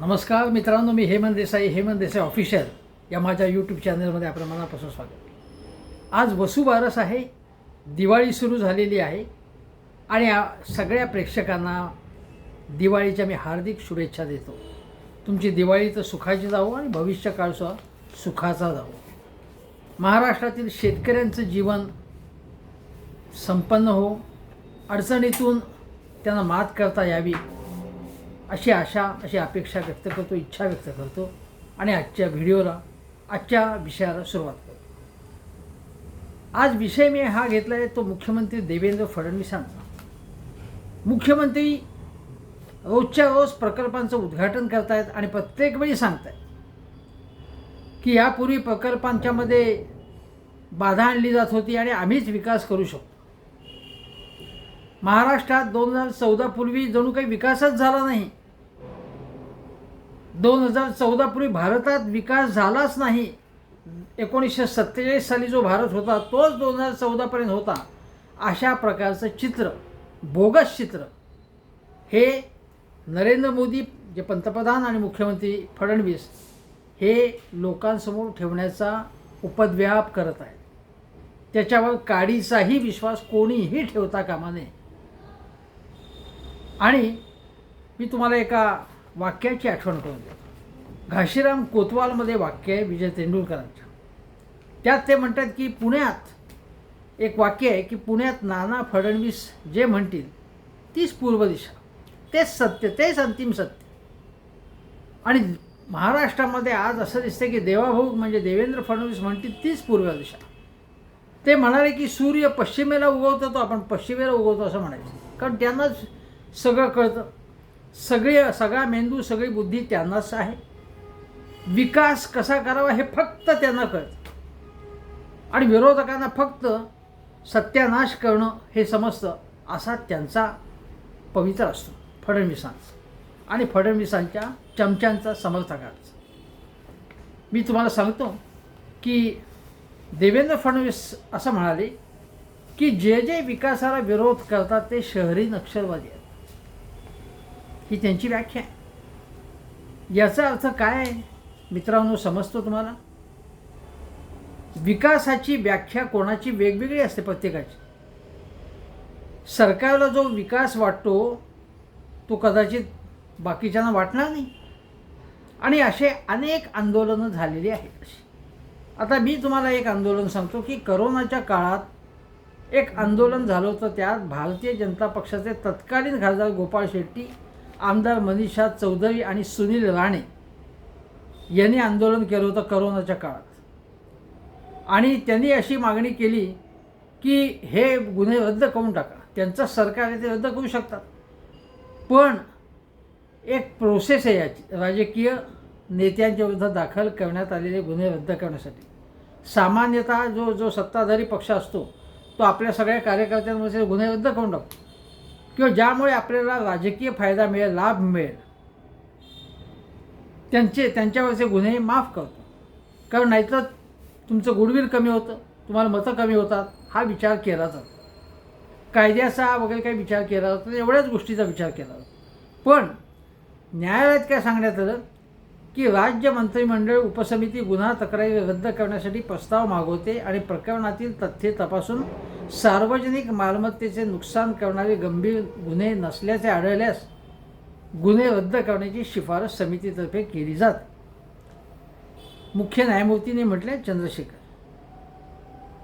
नमस्कार मित्रांनो मी हेमंत देसाई हेमंत देसाई ऑफिशियल या माझ्या यूट्यूब चॅनलमध्ये आपलं मनापासून स्वागत. आज वसुबारस आहे दिवाळी सुरू झालेली आहे आणि सगळ्या प्रेक्षकांना दिवाळीच्या मी हार्दिक शुभेच्छा देतो. तुमची दिवाळी तर सुखाची जावो आणि भविष्य काळसुद्धा सुखाचा जावो. महाराष्ट्रातील शेतकऱ्यांचं जीवन संपन्न हो अडचणीतून त्यांना मात करता यावी. अशी आशा अशी अपेक्षा व्यक्त करतो इच्छा व्यक्त करतो आणि आजच्या व्हिडिओला आजच्या विषयाला सुरुवात करतो. आज विषय मी हा घेतला आहे तो मुख्यमंत्री देवेंद्र फडणवीसांचा. मुख्यमंत्री रोजच्या रोज प्रकल्पांचं उद्घाटन करतायत आणि प्रत्येक वेळी सांगतायत की यापूर्वी प्रकल्पांच्यामध्ये बाधा आणली जात होती आणि आम्हीच विकास करू शकतो. महाराष्ट्रात दोन हजार चौदापूर्वी जणू काही विकासच झाला नाही. दोन हजार चौदापूर्वी भारतात विकास झालाच नाही. एकोणीसशे सत्तेचाळीस साली जो भारत होता तोच दोन हजार चौदापर्यंत होता. अशा प्रकारचं चित्र बोगस चित्र हे नरेंद्र मोदी जे पंतप्रधान आणि मुख्यमंत्री फडणवीस हे लोकांसमोर ठेवण्याचा उपद्व्याप करत आहेत. त्याच्यावर काडीचाही विश्वास कोणीही ठेवता कामा नये. आणि मी तुम्हाला एका वाक्याची आठवण करून देतो. घाशीराम कोतवालमध्ये वाक्य आहे विजय तेंडुलकरांच्या त्यात ते म्हणतात की पुण्यात एक वाक्य आहे की पुण्यात नाना फडणवीस जे म्हणतील तीच पूर्व दिशा. तेच सत्य तेच अंतिम सत्य. आणि महाराष्ट्रामध्ये आज असं दिसतं की देवाभाऊ म्हणजे देवेंद्र फडणवीस म्हणतील तीच पूर्व दिशा. ते म्हणाले की सूर्य पश्चिमेला उगवतो तो आपण पश्चिमेला उगवतो असं म्हणायचं. कारण त्यांनाच सगळं कळतं. सगळे सगळा मेंदू सगळी बुद्धी त्यांनाच आहे. विकास कसा करावा हे फक्त त्यांना कळतं. आणि विरोधकांना फक्त सत्यानाश करणं हे समजतं असा त्यांचा पवित्र असतो. फडणवीसांचा. आणि फडणवीसांच्या चमच्यांचा समर्थकांचा मी तुम्हाला सांगतो की देवेंद्र फडणवीस असं म्हणाले की जे जे विकासाला विरोध करतात ते शहरी नक्षलवादी आहेत. ही त्यांची व्याख्या आहे. याचा अर्थ काय आहे? मित्रांनो समजतो तुम्हाला? विकासाची व्याख्या कोणाची? वेगवेगळी असते प्रत्येकाची. सरकारला जो विकास वाटतो तो कदाचित बाकीच्यांना वाटणार नाही. आणि असे अनेक आंदोलनं झालेली आहेत अशी आता मी तुम्हाला एक आंदोलन सांगतो की करोनाच्या काळात एक आंदोलन झालं होतं त्यात भारतीय जनता पक्षाचे तत्कालीन खासदार गोपाळ शेट्टी आमदार मनीषा चौधरी आणि सुनील राणे यांनी आंदोलन केलं होतं करोनाच्या काळात. आणि त्यांनी अशी मागणी केली की हे गुन्हे रद्द करून टाका. त्यांचं सरकार आहे ते रद्द करू शकतात. पण एक प्रोसेस आहे याची. राजकीय नेत्यांच्या विरुद्ध दाखल करण्यात आलेले गुन्हे रद्द करण्यासाठी. सामान्यतः जो जो सत्ताधारी पक्ष असतो तो आपल्या सगळ्या कार्यकर्त्यांमध्ये गुन्हे रद्द करून टाकतो. किंवा ज्यामुळे आपल्याला राजकीय फायदा मिळेल लाभ मिळेल त्यांचे त्यांच्यावरचे गुन्हे माफ करतो. कारण नाहीतर तुमचं गुडविल कमी होतं तुम्हाला मतं कमी होतात हा विचार केला जातो. कायद्याचा वगैरे काही विचार केला जातो एवढ्याच गोष्टीचा विचार केला जातो. पण न्यायालयात काय सांगण्यात आलं? की राज्य मंत्रिमंडळ उपसमिती गुन्हा तक्रारी रद्द करण्यासाठी प्रस्ताव मागवते आणि प्रकरणातील तथ्ये तपासून सार्वजनिक मालमत्तेचे नुकसान करणारे गंभीर गुन्हे नसल्याचे आढळल्यास गुन्हे रद्द करण्याची शिफारस समितीतर्फे केली जाते. मुख्य न्यायमूर्तीने म्हटले चंद्रशेखर.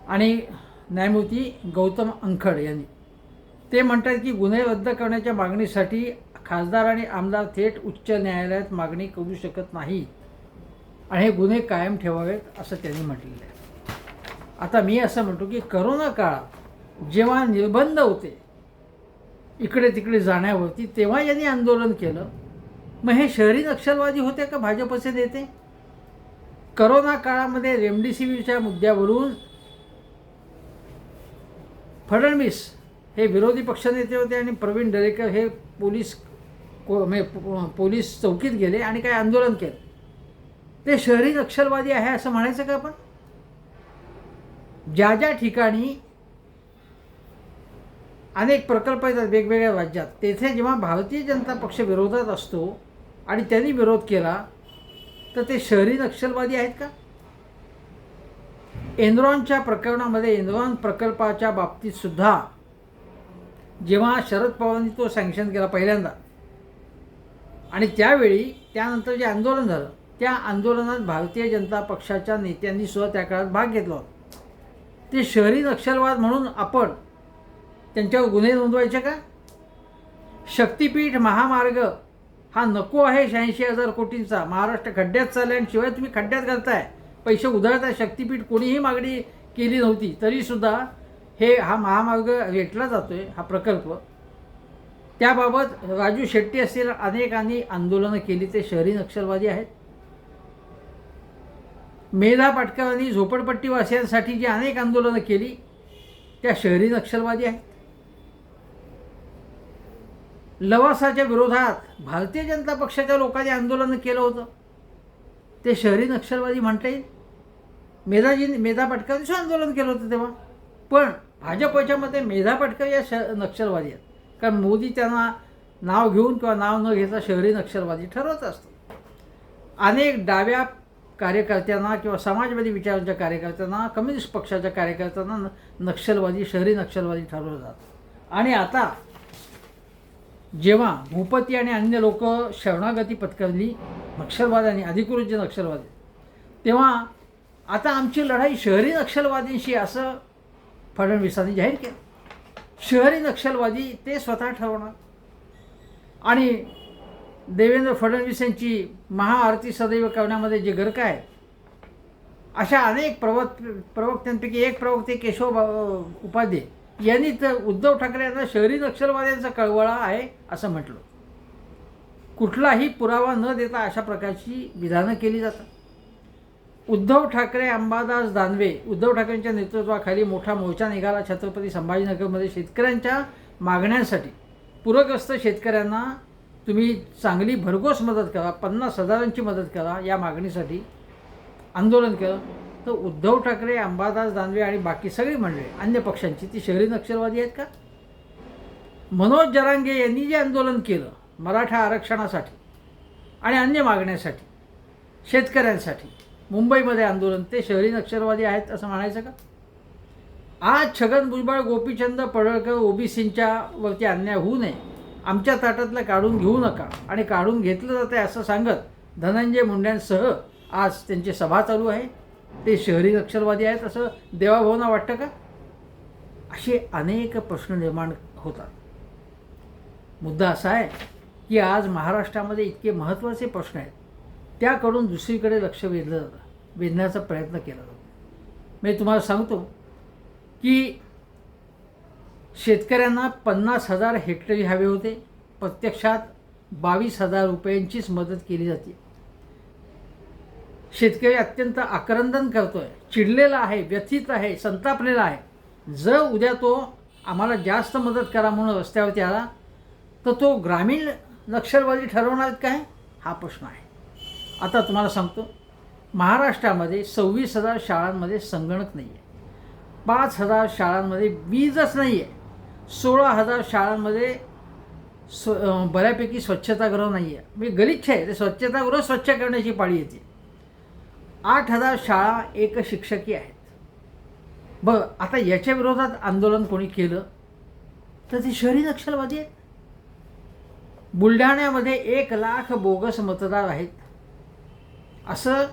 आणि न्यायमूर्ती गौतम अंखड यांनी. ते म्हणतात की गुन्हे रद्द करण्याच्या मागणीसाठी खासदार आणि आमदार थेट उच्च न्यायालयात मागणी करू शकत नाही आणि हे गुन्हे कायम ठेवावेत असं त्यांनी म्हटलेलं आहे. आता मी असं म्हणतो की करोना काळात जेव्हा निर्बंध होते इकडे तिकडे जाण्यावरती तेव्हा यांनी आंदोलन केलं. मग हे शहरी नक्षलवादी होते का भाजपचे नेते? करोना काळामध्ये रेमडेसिवीरच्या मुद्द्यावरून फडणवीस हे विरोधी पक्षनेते होते आणि प्रवीण दरेकर हे पोलीस को म्हणजे पोलीस चौकीत गेले आणि काय आंदोलन केलं. ते शहरी नक्षलवादी आहे असं म्हणायचं का आपण? ज्या ज्या ठिकाणी अनेक प्रकल्प येतात वेगवेगळ्या राज्यात तेथे जेव्हा भारतीय जनता पक्ष विरोधात असतो आणि त्यांनी विरोध केला तर ते शहरी नक्षलवादी आहेत का? एनरॉनच्या प्रकरणामध्ये एनरॉन प्रकल्पाच्या बाबतीत सुद्धा जेव्हा शरद पवारांनी तो सँक्शन केला पहिल्यांदा आणि त्यावेळी त्यानंतर जे आंदोलन झालं त्या आंदोलनात भारतीय जनता पक्षाच्या नेत्यांनी सुद्धा त्या काळात भाग घेतला होता. ते शहरी नक्षलवाद म्हणून आपण त्यांच्यावर गुन्हे नोंदवायचे का? शक्तीपीठ महामार्ग हा नको आहे शहाऐंशी हजार कोटींचा. महाराष्ट्र खड्ड्यात चालला आणि शिवाय तुम्ही खड्ड्यात घालताय. पैसे उधळताय शक्तीपीठ कोणीही मागणी केली नव्हती. तरीसुद्धा हे हा महामार्ग रेटला आहे हा प्रकल्प. त्याबाबत राजू शेट्टी असतील अनेकांनी आंदोलनं केली ते शहरी नक्षलवादी आहेत. मेधा पाटकरांनी झोपडपट्टीवासियांसाठी जी अनेक आंदोलनं केली त्या शहरी नक्षलवादी आहेत. लवासाच्या विरोधात भारतीय जनता पक्षाच्या लोकांनी आंदोलन केलं होतं. ते शहरी नक्षलवादी म्हणता येईल. मेधाजी मेधा पाटकरांनी आंदोलन केलं होतं तेव्हा. पण भाजपच्या मते मेधा पाटकर या श नक्षलवादी आहेत. कारण मोदी त्यांना नाव घेऊन किंवा नाव न घेता शहरी नक्षलवादी ठरवत असतो. अनेक डाव्या कार्यकर्त्यांना किंवा समाजवादी विचारांच्या कार्यकर्त्यांना कम्युनिस्ट पक्षाच्या कार्यकर्त्यांना न नक्षलवादी शहरी नक्षलवादी ठरवलं जातं. आणि आता जेव्हा भूपती आणि अन्य लोक शरणागती पत्करली नक्षलवाद्यांनी अधिकृत जे नक्षलवादी तेव्हा आता आमची लढाई शहरी नक्षलवादींशी असं फडणवीसांनी जाहीर केलं. शहरी नक्षलवादी ते स्वतः ठरवणार. आणि देवेंद्र फडणवीस यांची महाआरती सदैव करण्यामध्ये जे गर्क आहे अशा अनेक प्रवक् प्रवक्त्यांपैकी एक प्रवक्ते केशव उपाध्ये यांनी तर उद्धव ठाकरे यांना शहरी नक्षलवाद्यांचा कळवळा आहे असं म्हटलं. कुठलाही पुरावा न देता अशा प्रकारची विधानं केली जातात. उद्धव ठाकरे अंबादास दानवे उद्धव ठाकरेंच्या नेतृत्वाखाली मोठा मोर्चा निघाला छत्रपती संभाजीनगरमध्ये शेतकऱ्यांच्या मागण्यांसाठी. पूरग्रस्त शेतकऱ्यांना तुम्ही चांगली भरघोस मदत करा पन्नास हजारांची मदत करा या मागणीसाठी आंदोलन केलं. तर उद्धव ठाकरे अंबादास दानवे आणि बाकी सगळी मंडळी अन्य पक्षांची ती शहरी नक्षलवादी आहेत का? मनोज जरांगे यांनी जे आंदोलन केलं मराठा आरक्षणासाठी आणि अन्य मागण्यासाठी शेतकऱ्यांसाठी मुंबईमध्ये आंदोलन. ते शहरी नक्षलवादी आहेत असं म्हणायचं का? आज छगन भुजबळ गोपीचंद पडळकर ओबीसींच्या वरती अन्याय होऊ नये. आमच्या ताटातलं काढून घेऊ नका आणि काढून घेतलं जातं असं सांगत धनंजय मुंड्यांसह आज त्यांची सभा चालू आहे. ते शहरी नक्षलवादी आहेत असं देवाभावना वाटतं का? असे अनेक प्रश्न निर्माण होतात. मुद्दा असा आहे की आज महाराष्ट्रामध्ये इतके महत्त्वाचे प्रश्न आहेत. त्याकडून दुसरीकडे लक्ष वेधलं जातं. वेधण्याचा प्रयत्न केला जातो. मी तुम्हाला सांगतो की शेतकऱ्यांना पन्नास हजार हेक्टरी हवे होते. प्रत्यक्षात बावीस हजार रुपयांचीच मदत केली जाते. शेतकरी अत्यंत आक्रंदन आहे चिडलेला आहे व्यथित आहे संतापलेला आहे. जर उद्या तो आम्हाला जास्त मदत करा म्हणून रस्त्यावरती आला तर तो ग्रामीण नक्षलवादी ठरवणार काय? हा प्रश्न आहे. आता तुम्हाला सांगतो महाराष्ट्रामध्ये सव्वीस हजार शाळांमध्ये संगणक नाही आहे पाच हजार शाळांमध्ये वीजच नाही आहे सोळा हजार शाळांमध्ये स्व बऱ्यापैकी स्वच्छतागृह नाही आहे म्हणजे गलिच्छ आहे. ते स्वच्छतागृह स्वच्छ करण्याची पाळी येते. आठ हजार शाळा एक शिक्षकी आहेत. बरं आता याच्या विरोधात आंदोलन कोणी केलं? तर ते शहरी नक्षलवादी आहेत. बुलढाण्यामध्ये एक लाख बोगस मतदार आहेत. असं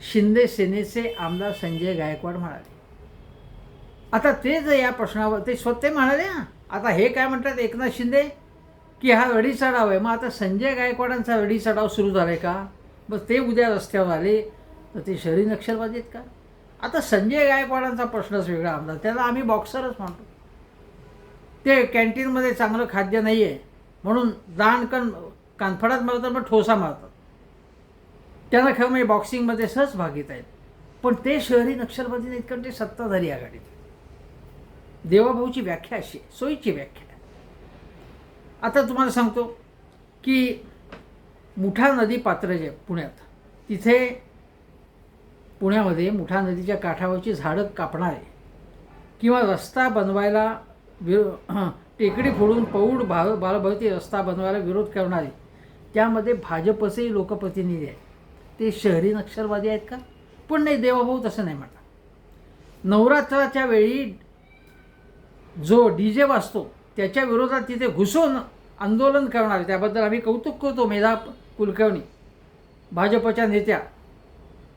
शिंदे सेनेचे आमदार संजय गायकवाड म्हणाले. आता ते जर या प्रश्नावर ते स्वतः म्हणाले ना आता हे काय म्हणतात एकनाथ शिंदे? की हा रडीचा डाव आहे मग आता संजय गायकवाडांचा रडीचा चढाव सुरू झाला आहे का? मग ते उद्या रस्त्यावर आले तर ते शहरी नक्षलवादी आहेत का? आता संजय गायकवाडांचा प्रश्नच वेगळा आमदार. त्याला आम्ही बॉक्सरच म्हणतो. ते कॅन्टीनमध्ये चांगलं खाद्य नाही आहे म्हणून दाणकण कानफडात मारतात मग ठोसा मारतात. त्यांना खरं म्हणजे बॉक्सिंगमध्ये सहज भाग घेत आहेत. पण ते शहरी नक्षलवादी नाहीत कारण ते म्हणजे सत्ताधारी आघाडीत देवाभाऊची व्याख्या अशी सोयीची व्याख्या. आता तुम्हाला सांगतो की मुठा नदी पात्र जे पुण्यात तिथे पुण्यामध्ये मुठा नदीच्या काठावरची झाडं कापणारे किंवा रस्ता बनवायला विरो टेकडी फोडून पौड भा बालभरती रस्ता बनवायला विरोध करणारे त्यामध्ये भाजपचेही लोकप्रतिनिधी आहेत. ते शहरी नक्षलवादी आहेत का? पण नाही देवाभाऊ तसं नाही म्हटलं नवरात्राच्या वेळी जो डी जे वाजतो त्याच्या विरोधात तिथे घुसून आंदोलन करणार त्याबद्दल आम्ही कौतुक करतो मेधा कुलकर्णी भाजपच्या नेत्या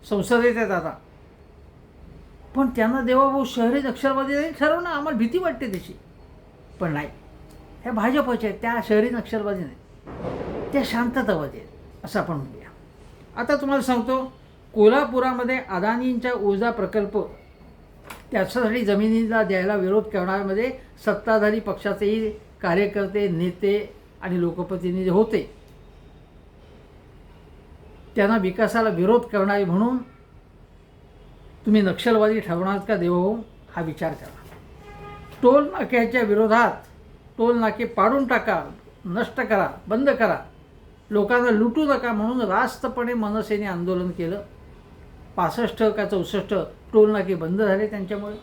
संसदेत आहेत आता. पण त्यांना देवाभाऊ शहरी नक्षलवादी नाही ठरवणं आम्हाला भीती वाटते त्याची. पण नाही. ह्या भाजपच्या आहेत त्या शहरी नक्षलवादी नाही त्या शांततावादी आहेत असं आपण म्हणतो आता तुम्हाला सांगतो कोल्हापुरामध्ये अदानींच्या ऊर्जा प्रकल्प त्याच्यासाठी जमिनीला द्यायला विरोध करण्यामध्ये सत्ताधारी पक्षाचेही कार्यकर्ते नेते आणि लोकप्रतिनिधी होते. त्यांना विकासाला विरोध करणारे म्हणून तुम्ही नक्षलवादी ठरवणार का देवभाऊ? हा विचार करा. टोल नाक्याच्या विरोधात टोल नाके पाडून टाका नष्ट करा बंद करा. लोकांना लुटू नका म्हणून रास्तपणे मनसेने आंदोलन केलं. पासष्ट का चौसष्ट टोल नाके बंद झाले त्यांच्यामुळे.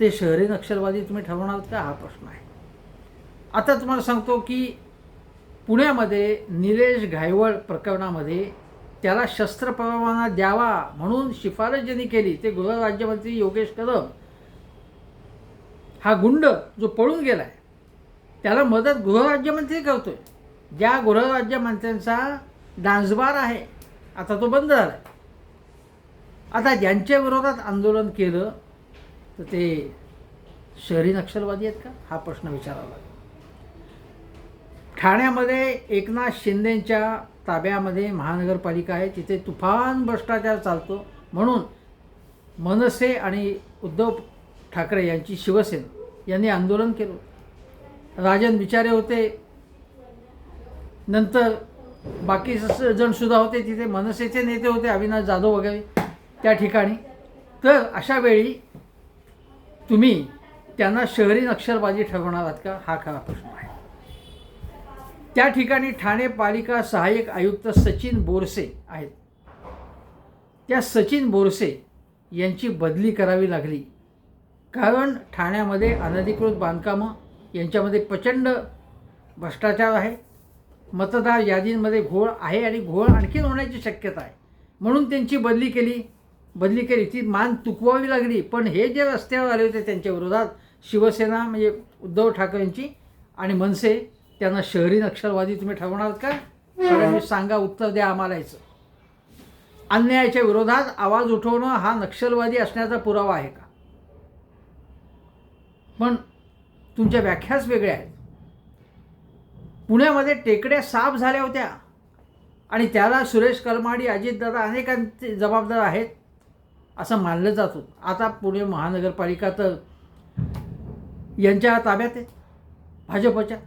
ते शहरी नक्षलवादी तुम्ही ठरवणार का? हा प्रश्न आहे. आता तुम्हाला सांगतो की पुण्यामध्ये निलेश घायवळ प्रकरणामध्ये त्याला शस्त्र परवाना द्यावा म्हणून शिफारस ज्यांनी केली. ते गृहराज्यमंत्री योगेश कदम. हा गुंड जो पळून गेला आहे त्याला मदत गृहराज्यमंत्री करतोय. ज्या गृहराज्यमंत्र्यांचा डान्सबार आहे आता तो बंद झाला आहे आता ज्यांच्या विरोधात आंदोलन केलं तर ते शहरी नक्षलवादी आहेत का? हा प्रश्न विचारावा लागेल. ठाण्यामध्ये एकनाथ शिंदेंच्या ताब्यामध्ये महानगरपालिका आहे तिथे तुफान भ्रष्टाचार चालतो. म्हणून मनसे आणि उद्धव ठाकरे यांची शिवसेना यांनी आंदोलन केलं. राजन विचारे होते नंतर बाकी जणसुद्धा होते तिथे मनसेचे नेते होते अविनाश जाधव वगैरे त्या ठिकाणी. तर अशा वेळी तुम्ही त्यांना शहरी नक्षलबाजी ठरवणार आहात का? हा खरा प्रश्न आहे. त्या ठिकाणी ठाणे पालिका सहाय्यक आयुक्त सचिन बोरसे आहेत. त्या सचिन बोरसे यांची बदली करावी लागली. कारण ठाण्यामध्ये अनधिकृत बांधकामं यांच्यामध्ये प्रचंड भ्रष्टाचार आहे. मतदार यादींमध्ये घोळ आहे आणि घोळ आणखीन होण्याची शक्यता आहे. म्हणून त्यांची बदली केली. बदली केली. ती मान तुकवावी लागली. पण हे जे रस्त्यावर आले होते त्यांच्या विरोधात शिवसेना म्हणजे उद्धव ठाकरेंची आणि मनसे त्यांना शहरी नक्षलवादी तुम्ही ठरवणार का? फडणवीस सांगा उत्तर द्या आम्हाला याचं. अन्यायाच्या विरोधात आवाज उठवणं हा नक्षलवादी असण्याचा पुरावा आहे का? पण तुमच्या व्याख्याच वेगळ्या आहेत. पुण्यामध्ये टेकड्या साफ झाल्या होत्या. आणि त्याला सुरेश कलमाडी अजितदादा अनेकांचे जबाबदार आहेत असं मानलं जात होतं. आता पुणे महानगरपालिका तर यांच्या ताब्यात आहे भाजपच्या.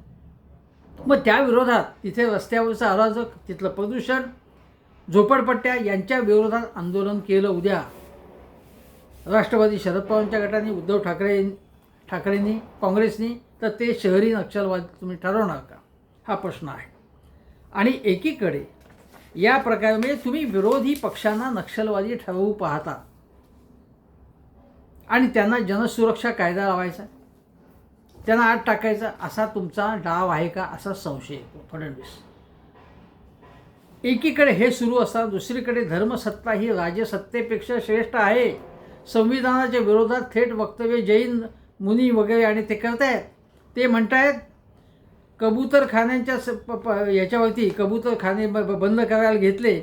मग त्या विरोधात तिथे रस्त्यावरचं अराजक तिथलं प्रदूषण झोपडपट्ट्या यांच्या विरोधात आंदोलन केलं उद्या. राष्ट्रवादी शरद पवारांच्या गटाने उद्धव ठाकरे ठाकरेंनी काँग्रेसनी तर ते शहरी नक्षलवाद तुम्ही ठरवणार का? हा प्रश्न आहे. आणि एकीकडे या प्रकारे तुम्ही विरोधी पक्षांना नक्षलवादी ठरवू पाहता. आणि त्यांना जनसुरक्षा कायदा लावायचा. त्यांना आत टाकायचा. असा तुमचा डाव आहे का? असा संशय येतो. फडणवीस. एकीकडे हे सुरू असताना दुसरीकडे धर्मसत्ता ही राजसत्तेपेक्षा श्रेष्ठ आहे. संविधानाच्या विरोधात थेट वक्तव्य जैन मुनी वगैरे आणि ते करतायत. ते म्हणतायत कबूतरखान्यांच्या स प प याच्यावरती कबूतरखाने ब बंद करायला घेतले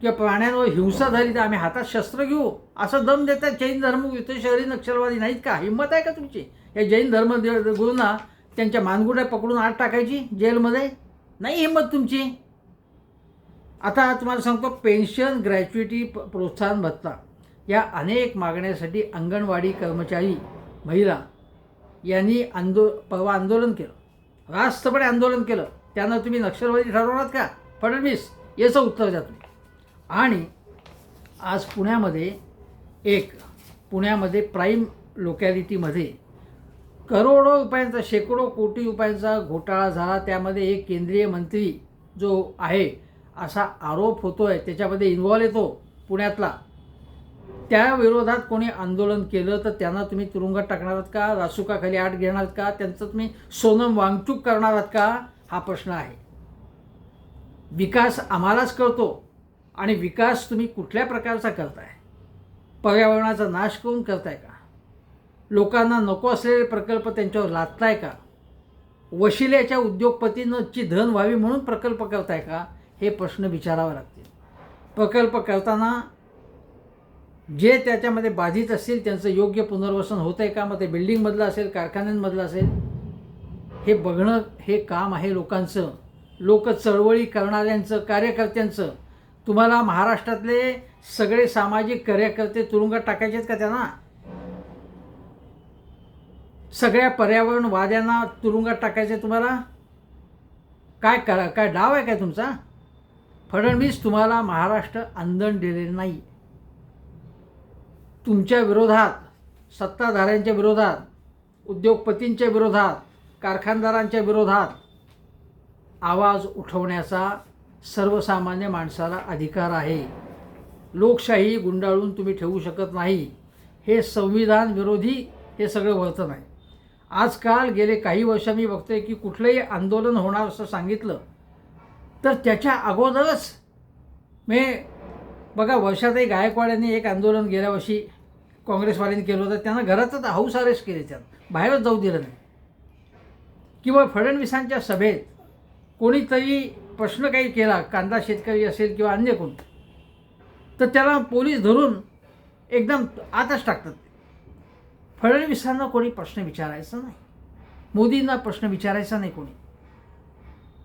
किंवा प्राण्यांवर हिंसा झाली तर आम्ही हातात शस्त्र घेऊ असं दम देतात जैन धर्म इथे शहरी नक्षलवादी नाहीत का? हिंमत आहे का तुमची? या जैन धर्म दे- गुरूंना त्यांच्या मानगुड्या पकडून आत टाकायची जेलमध्ये? नाही हिंमत तुमची. आता तुम्हाला सांगतो पेन्शन ग्रॅच्युइटी प- प्रोत्साहन भत्ता. या अनेक मागण्यासाठी अंगणवाडी कर्मचारी महिला यांनी आंदो परवा आंदोलन केलं. रास्तपणे आंदोलन केलं. त्यांना तुम्ही नक्षलवादी ठरवणार का? फडणवीस याचं उत्तर द्या तुम्ही. आणि आज पुण्यामध्ये एक पुण्यामध्ये प्राईम लोकॅलिटीमध्ये करोडो रुपयांचा शेकडो कोटी रुपयांचा घोटाळा झाला. त्यामध्ये एक केंद्रीय मंत्री जो आहे असा आरोप होतो आहे त्याच्यामध्ये इन्व्हॉल्व येतो पुण्यातला. त्या विरोधात कोणी आंदोलन केलं तर त्यांना तुम्ही तुरुंगात टाकणार आहात का? रासुकाखाली आठ घेणार आहात का? त्यांचं तुम्ही सोनम वांगचूक करणार आहात का? हा प्रश्न आहे. विकास आम्हालाच कळतो आणि विकास तुम्ही कुठल्या प्रकारचा करताय? पर्यावरणाचा नाश करून करताय का? लोकांना नको असलेले प्रकल्प त्यांच्यावर लादताय का? वशिल्याच्या उद्योगपतींची धन व्हावी म्हणून प्रकल्प करताय का? हे प्रश्न विचारावे लागतील. प्रकल्प करताना जे त्याच्यामध्ये बाधित असतील त्यांचं योग्य पुनर्वसन होत आहे का? मग ते बिल्डिंगमधलं असेल कारखान्यांमधलं असेल? हे बघणं हे काम आहे लोकांचं. लोक चळवळी करणाऱ्यांचं कार्यकर्त्यांचं. तुम्हाला महाराष्ट्रातले सगळे सामाजिक कार्यकर्ते तुरुंगात टाकायचे आहेत का त्यांना? सगळ्या पर्यावरणवाद्यांना तुरुंगात टाकायचे तुम्हाला? काय करा काय डाव आहे काय तुमचा? फडणवीस तुम्हाला महाराष्ट्र आंदण दिलेलं नाही. तुमच्या विरोधात सत्ताधाऱ्यांच्या विरोधात उद्योगपतींच्या विरोधात कारखानदारांच्या विरोधात आवाज उठवण्याचा सर्वसामान्य माणसाला अधिकार आहे. लोकशाही गुंडाळून तुम्ही ठेवू शकत नाही. हे संविधान विरोधी हे सगळं वर्तन आहे आजकाल गेले काही वर्ष मी बघतोय की कुठलंही आंदोलन होणार असं सांगितलं तर त्याच्या अगोदरच मी बघा वर्षातही गायकवाड यांनी एक आंदोलन गेल्या वर्षी काँग्रेसवाल्यांनी केलं होतं. त्यांना घरातच हाऊस अरेस्ट केले त्यात बाहेरच जाऊ दिलं नाही. किंवा फडणवीसांच्या सभेत कोणीतरी प्रश्न काही केला कांदा शेतकरी असेल किंवा अन्य कोण तर त्याला पोलीस धरून एकदम आतच टाकतात. फडणवीसांना कोणी प्रश्न विचारायचा नाही. मोदींना प्रश्न विचारायचा नाही कोणी.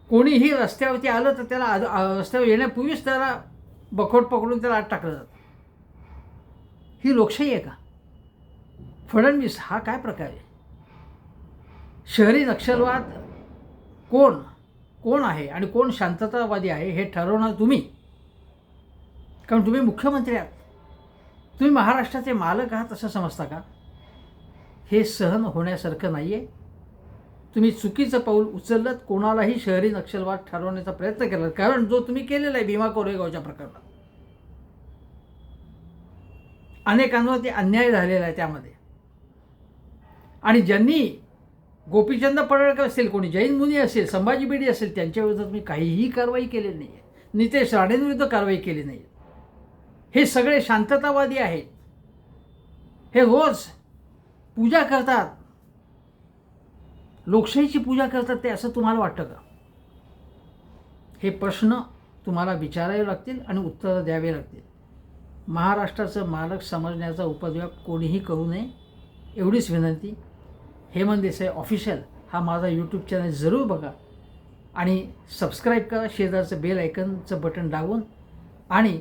कोणीही रस्त्यावरती आलं तर त्याला आद- रस्त्यावर येण्यापूर्वीच त्याला बखोट पकडून त्याला आत टाकलं जातं. ही लोकशाही आहे का? फडणवीस हा काय प्रकार आहे? शहरी नक्षलवाद कोण? कोण आहे आणि कोण शांततावादी आहे हे ठरवणार तुम्ही? कारण तुम्ही मुख्यमंत्री आहात. तुम्ही महाराष्ट्राचे मालक आहात असं समजता का? हे सहन होण्यासारखं नाही आहे तुम्ही चुकीचं पाऊल उचललं कोणालाही शहरी नक्षलवाद ठरवण्याचा प्रयत्न केला कारण जो तुम्ही केलेला आहे भीमा कोरेगावच्या प्रकरणात. अनेकांवरती अन्याय झालेला आहे त्यामध्ये. आणि ज्यांनी गोपीचंद पडळकर असेल कोणी जैन मुनी असेल संभाजी बेडी असेल त्यांच्या विरुद्ध तुम्ही काहीही कारवाई केलेली नाही आहे नितेश राणेंविरुद्ध कारवाई केली नाही हे सगळे शांततावादी आहेत. हे रोज पूजा करतात. लोकशाहीची पूजा करतात ते असं तुम्हाला वाटतं का? हे प्रश्न तुम्हाला विचारावे लागतील आणि उत्तरं द्यावे लागतील. महाराष्ट्राचं मालक समजण्याचा उपद्व्याप कोणीही करू नये एवढीच विनंती. हेमंत देसाई ऑफिशियल हा माझा यूट्यूब चॅनल जरूर बघा आणि सबस्क्राईब करा शेजारचं बेल आयकनचं बटन दाबून आणि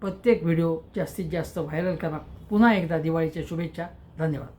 प्रत्येक व्हिडिओ जास्तीत जास्त व्हायरल करा. पुन्हा एकदा दिवाळीच्या शुभेच्छा. धन्यवाद.